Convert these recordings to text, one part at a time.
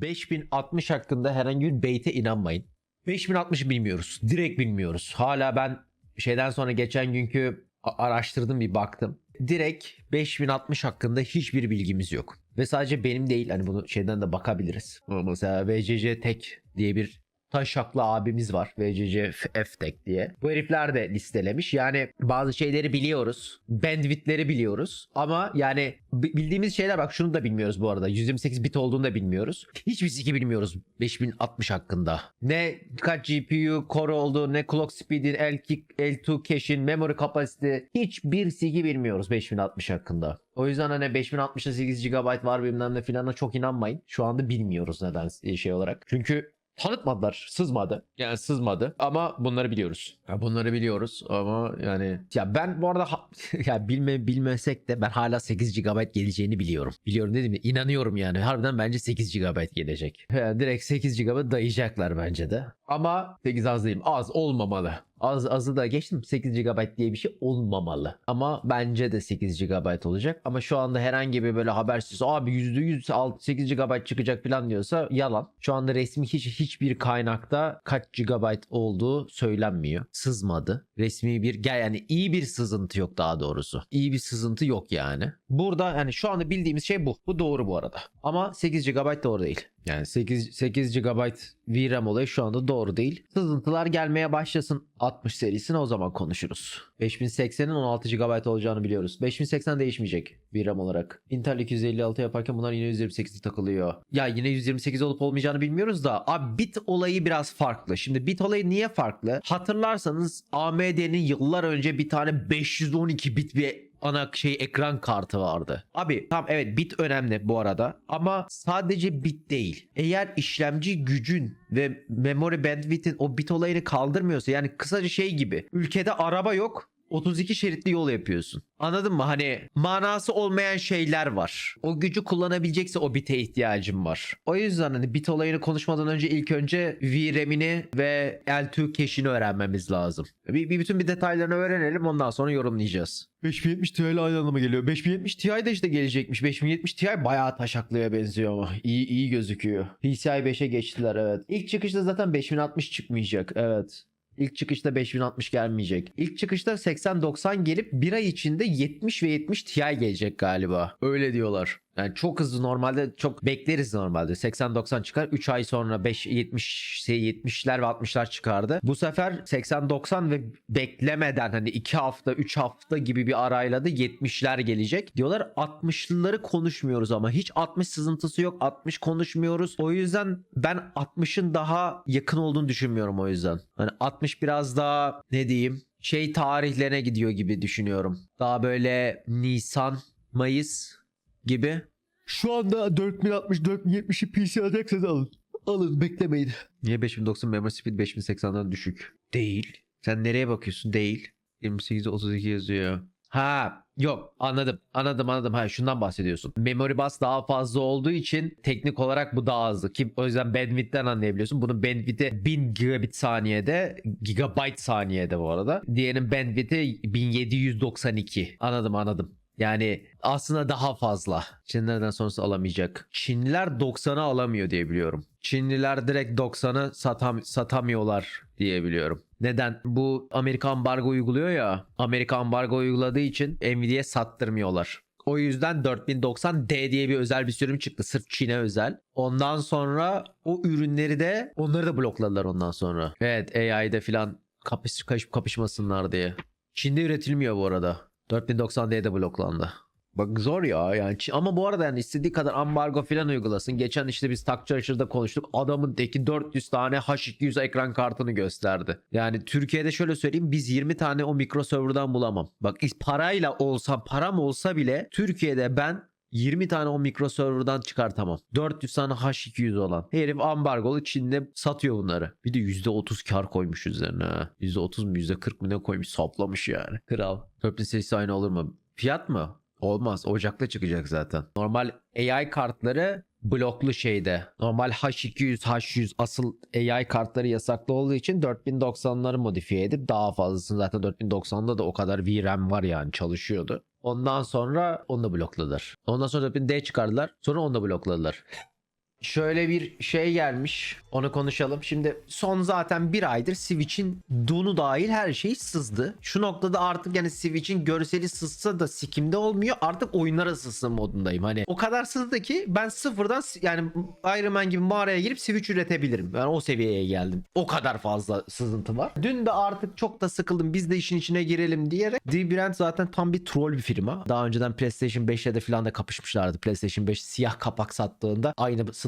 5060 hakkında herhangi bir bait'e inanmayın. 5060'ı bilmiyoruz. Direkt bilmiyoruz. Hala ben şeyden sonra geçen günkü araştırdım bir baktım. Direkt 5060 hakkında hiçbir bilgimiz yok. Ve sadece benim değil hani bunu şeyden de bakabiliriz. Mesela VCC Tek diye bir taşaklı abimiz var. VCC F-Tek diye. Bu herifler de listelemiş. Yani bazı şeyleri biliyoruz. Bandwidth'leri biliyoruz. Ama yani bi- bildiğimiz şeyler bak şunu da bilmiyoruz bu arada. 128 bit olduğunu da bilmiyoruz. Hiçbir siki bilmiyoruz 5060 hakkında. Ne kaç GPU core oldu, ne clock speed'in, L2, L2 cache'in, memory capacity hiçbir siki bilmiyoruz 5060 hakkında. O yüzden hani 5060'da 8 GB var bilmem ne filana çok inanmayın. Şu anda bilmiyoruz neden şey olarak. Çünkü tanıtmadılar. Sızmadı. Yani sızmadı. Ama bunları biliyoruz. Ya bunları biliyoruz ama yani ya ben bu arada ha- ya bilme bilmesek de ben hala 8 GB geleceğini biliyorum. Biliyorum dedim ya inanıyorum yani. Harbiden bence 8 GB gelecek. Yani direkt 8 GB dayayacaklar bence de. Ama 8 az değil. Az olmamalı. Az azı da geçtim 8 GB diye bir şey olmamalı. Ama bence de 8 GB olacak. Ama şu anda herhangi bir böyle habersiz abi %100 alt- 8 GB çıkacak falan diyorsa yalan. Şu anda resmi hiç hiçbir kaynakta kaç GB olduğu söylenmiyor. Sızmadı. Resmi bir gel yani iyi bir sızıntı yok daha doğrusu. İyi bir sızıntı yok yani. Burada yani şu anda bildiğimiz şey bu. Bu doğru bu arada. Ama 8 GB doğru değil. Yani 8 8 GB VRAM olayı şu anda doğru değil. Sızıntılar gelmeye başlasın 60 serisine o zaman konuşuruz. 5080'in 16 GB olacağını biliyoruz. 5080 değişmeyecek VRAM olarak. Intel 256 yaparken bunlar yine 128'de takılıyor. Ya yine 128 olup olmayacağını bilmiyoruz da abi bit olayı biraz farklı. Şimdi bit olayı niye farklı? Hatırlarsanız AMD'nin yıllar önce bir tane 512 bit bir ana şey ekran kartı vardı. Abi tamam evet bit önemli bu arada ama sadece bit değil. Eğer işlemci gücün ve memory bandwidth'in o bit olayını kaldırmıyorsa yani kısaca şey gibi ülkede araba yok 32 şeritli yol yapıyorsun. Anladın mı? Hani manası olmayan şeyler var. O gücü kullanabilecekse o bite ihtiyacım var. O yüzden hani bit olayını konuşmadan önce ilk önce VRAM'ini ve L2 cache'ini öğrenmemiz lazım. Bir, bir bütün bir detaylarını öğrenelim ondan sonra yorumlayacağız. 5070 Ti ile aynı anlama geliyor. 5070 Ti de işte gelecekmiş. 5070 Ti bayağı taşaklıya benziyor ama. İyi, iyi gözüküyor. PCI 5'e geçtiler evet. İlk çıkışta zaten 5060 çıkmayacak. Evet. İlk çıkışta 5060 gelmeyecek. İlk çıkışta 80-90 gelip bir ay içinde 70 ve 70 Ti gelecek galiba. Öyle diyorlar. Yani çok hızlı normalde çok bekleriz normalde. 80-90 çıkar. 3 ay sonra 5 70 70'ler ve 60'lar çıkardı. Bu sefer 80-90 ve beklemeden hani 2 hafta 3 hafta gibi bir arayla da 70'ler gelecek. Diyorlar 60'lıları konuşmuyoruz ama hiç 60 sızıntısı yok. 60 konuşmuyoruz. O yüzden ben 60'ın daha yakın olduğunu düşünmüyorum o yüzden. Hani 60 biraz daha ne diyeyim şey tarihlerine gidiyor gibi düşünüyorum. Daha böyle Nisan, Mayıs gibi. Şu anda 4060 4070'i PC alacaksanız alın. Alın beklemeyin. Niye 5090 memory speed 5080'den düşük? Değil. Sen nereye bakıyorsun? Değil. 28 32 yazıyor. Ha yok anladım anladım anladım ha şundan bahsediyorsun. Memory bus daha fazla olduğu için teknik olarak bu daha hızlı. Ki o yüzden bandwidth'ten anlayabiliyorsun. Bunun bandwidth'i 1000 gigabit saniyede gigabyte saniyede bu arada. Diğerinin bandwidth'i 1792. Anladım anladım. Yani aslında daha fazla. Çinlilerden sonrası alamayacak. Çinliler 90'ı alamıyor diye biliyorum. Çinliler direkt 90'ı satam satamıyorlar diye biliyorum. Neden? Bu Amerika ambargo uyguluyor ya. Amerika ambargo uyguladığı için Nvidia'ya sattırmıyorlar. O yüzden 4090D diye bir özel bir sürüm çıktı. Sırf Çin'e özel. Ondan sonra o ürünleri de onları da blokladılar ondan sonra. Evet AI'de filan kapış, kapışmasınlar diye. Çin'de üretilmiyor bu arada. 4090D'ye de bloklandı. Bak zor ya yani ama bu arada yani istediği kadar ambargo falan uygulasın. Geçen işte biz Tak Çalışır'da konuştuk. Adamın teki 400 tane H200 ekran kartını gösterdi. Yani Türkiye'de şöyle söyleyeyim biz 20 tane o mikro server'dan bulamam. Bak parayla olsa param olsa bile Türkiye'de ben 20 tane o mikro server'dan çıkartamam. 400 tane H200 olan. Herif ambargolu Çin'de satıyor bunları. Bir de %30 kar koymuş üzerine. ha. %30 mu %40 mı ne koymuş saplamış yani. Kral. 4000 serisi aynı olur mu? Fiyat mı? Olmaz. Ocakta çıkacak zaten. Normal AI kartları bloklu şeyde. Normal H200, H100 asıl AI kartları yasaklı olduğu için 4090'ları modifiye edip daha fazlasını zaten 4090'da da o kadar VRAM var yani çalışıyordu. Ondan sonra onu da blokladılar. Ondan sonra 4000D çıkardılar. Sonra onu da blokladılar. şöyle bir şey gelmiş. Onu konuşalım. Şimdi son zaten bir aydır Switch'in donu dahil her şey sızdı. Şu noktada artık yani Switch'in görseli sızsa da sikimde olmuyor. Artık oyunlara sızsın modundayım. Hani o kadar sızdı ki ben sıfırdan yani Iron Man gibi mağaraya girip Switch üretebilirim. Yani o seviyeye geldim. O kadar fazla sızıntı var. Dün de artık çok da sıkıldım. Biz de işin içine girelim diyerek. D-Brand zaten tam bir troll bir firma. Daha önceden PlayStation 5'le de falan da kapışmışlardı. PlayStation 5 siyah kapak sattığında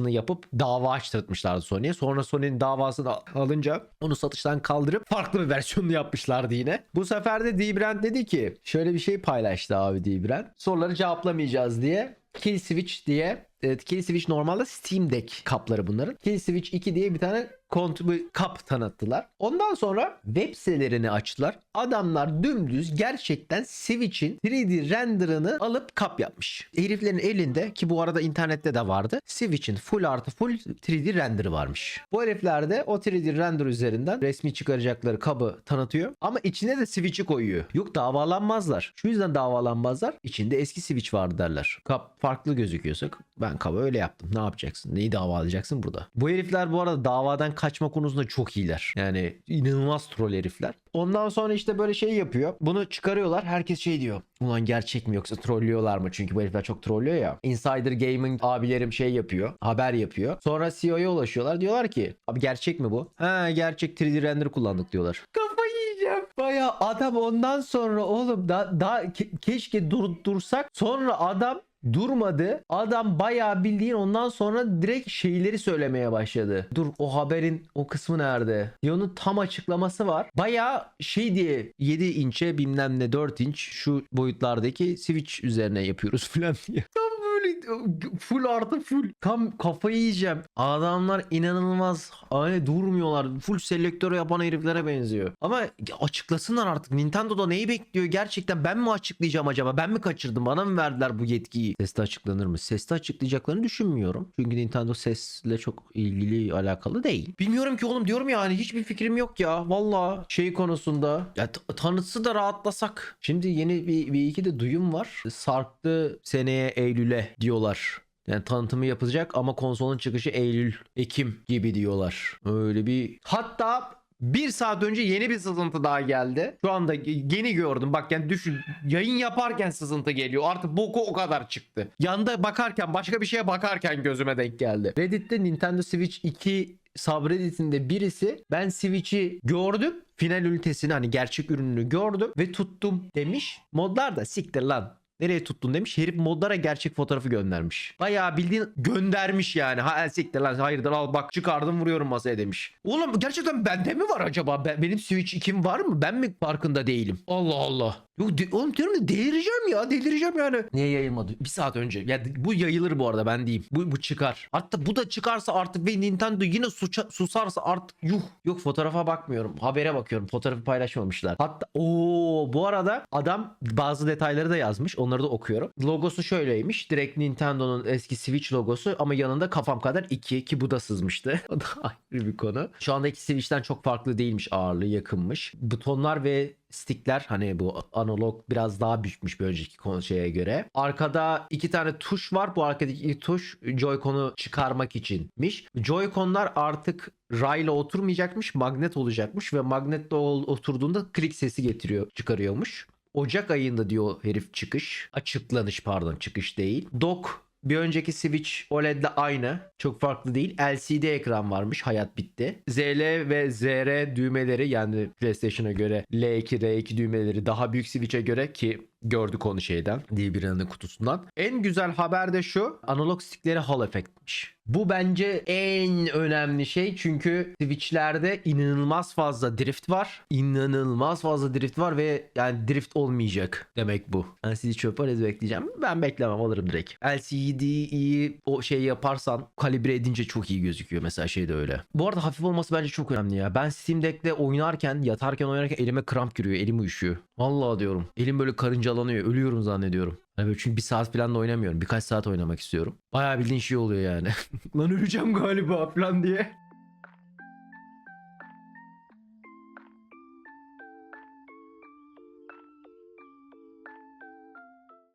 aynısını yapıp dava açtırtmışlardı Sony'ye. Sonra Sony'nin davasını al- alınca onu satıştan kaldırıp farklı bir versiyonunu yapmışlardı yine. Bu sefer de D-Brand dedi ki şöyle bir şey paylaştı abi D-Brand. Soruları cevaplamayacağız diye. Kill Switch diye Evet, Kill Switch normalde Steam Deck kapları bunların. Kill Switch 2 diye bir tane kont bir kap tanıttılar. Ondan sonra web sitelerini açtılar. Adamlar dümdüz gerçekten Switch'in 3D render'ını alıp kap yapmış. Heriflerin elinde ki bu arada internette de vardı. Switch'in full artı full 3D render'ı varmış. Bu herifler de o 3D render üzerinden resmi çıkaracakları kabı tanıtıyor. Ama içine de Switch'i koyuyor. Yok davalanmazlar. Şu yüzden davalanmazlar. İçinde eski Switch vardı derler. Kap farklı gözüküyorsa ben kabı öyle yaptım. Ne yapacaksın? Neyi davalayacaksın burada? Bu herifler bu arada davadan kaçma konusunda çok iyiler. Yani inanılmaz troll herifler. Ondan sonra işte böyle şey yapıyor. Bunu çıkarıyorlar. Herkes şey diyor. Ulan gerçek mi yoksa trollüyorlar mı? Çünkü bu herifler çok trollüyor ya. Insider Gaming abilerim şey yapıyor. Haber yapıyor. Sonra CEO'ya ulaşıyorlar. Diyorlar ki abi gerçek mi bu? Ha gerçek 3D render kullandık diyorlar. Kafayı yiyeceğim. Baya adam ondan sonra oğlum da, da ke- keşke dur, dursak. Sonra adam durmadı. Adam bayağı bildiğin ondan sonra direkt şeyleri söylemeye başladı. Dur o haberin o kısmı nerede? Onun tam açıklaması var. Bayağı şey diye 7 inçe bilmem ne 4 inç şu boyutlardaki Switch üzerine yapıyoruz falan diye. Full artı full. Tam kafayı yiyeceğim. Adamlar inanılmaz hani durmuyorlar. Full selektör yapan heriflere benziyor. Ama açıklasınlar artık. Nintendo'da neyi bekliyor gerçekten? Ben mi açıklayacağım acaba? Ben mi kaçırdım? Bana mı verdiler bu yetkiyi? Sesli açıklanır mı? Sesli açıklayacaklarını düşünmüyorum. Çünkü Nintendo sesle çok ilgili alakalı değil. Bilmiyorum ki oğlum diyorum ya hani hiçbir fikrim yok ya. Valla şey konusunda. Ya tanıtsı da rahatlasak. Şimdi yeni bir, bir iki de duyum var. Sarktı seneye Eylül'e diyorlar. Yani tanıtımı yapılacak ama konsolun çıkışı Eylül, Ekim gibi diyorlar. Öyle bir... Hatta bir saat önce yeni bir sızıntı daha geldi. Şu anda yeni gördüm. Bak yani düşün. Yayın yaparken sızıntı geliyor. Artık boku o kadar çıktı. Yanda bakarken başka bir şeye bakarken gözüme denk geldi. Reddit'te Nintendo Switch 2 subredditinde birisi ben Switch'i gördüm. Final ünitesini hani gerçek ürününü gördüm ve tuttum demiş. Modlar da siktir lan. Nereye tuttun demiş. Herif modlara gerçek fotoğrafı göndermiş. Bayağı bildiğin göndermiş yani. Ha siktir lan hayırdır al bak çıkardım vuruyorum masaya demiş. Oğlum gerçekten bende mi var acaba? Ben, benim Switch 2'm var mı? Ben mi farkında değilim? Allah Allah. Yok de, oğlum diyorum delireceğim ya delireceğim yani. Niye yayılmadı? Bir saat önce. Ya bu yayılır bu arada ben diyeyim. Bu, bu çıkar. Hatta bu da çıkarsa artık ve Nintendo yine suça, susarsa artık yuh. Yok fotoğrafa bakmıyorum. Habere bakıyorum. Fotoğrafı paylaşmamışlar. Hatta o bu arada adam bazı detayları da yazmış. Onları da okuyorum. Logosu şöyleymiş. Direkt Nintendo'nun eski Switch logosu ama yanında kafam kadar 2 ki bu da sızmıştı. o da ayrı bir konu. Şu andaki Switch'ten çok farklı değilmiş ağırlığı yakınmış. Butonlar ve stickler hani bu analog biraz daha büyükmüş bir önceki şeye göre. Arkada iki tane tuş var. Bu arkadaki iki tuş Joy-Con'u çıkarmak içinmiş. Joy-Con'lar artık rayla oturmayacakmış, magnet olacakmış ve magnetle oturduğunda klik sesi getiriyor, çıkarıyormuş. Ocak ayında diyor herif çıkış. Açıklanış pardon çıkış değil. Dock bir önceki Switch OLED'le aynı. Çok farklı değil. LCD ekran varmış. Hayat bitti. ZL ve ZR düğmeleri yani PlayStation'a göre L2, R2 düğmeleri daha büyük Switch'e göre ki gördük onu şeyden. D1'in kutusundan. En güzel haber de şu. Analog stickleri Hall efektmiş. Bu bence en önemli şey çünkü Switch'lerde inanılmaz fazla drift var. İnanılmaz fazla drift var ve yani drift olmayacak demek bu. LCD çöp var bekleyeceğim. Ben beklemem alırım direkt. LCD'yi o şey yaparsan kalibre edince çok iyi gözüküyor mesela şey de öyle. Bu arada hafif olması bence çok önemli ya. Ben Steam Deck'te oynarken yatarken oynarken elime kramp giriyor. Elim uyuşuyor. Vallahi diyorum. Elim böyle karıncalanıyor. Ölüyorum zannediyorum. Yani böyle çünkü bir saat falan da oynamıyorum. Birkaç saat oynamak istiyorum. Bayağı bildiğin şey oluyor yani. Lan öleceğim galiba falan diye.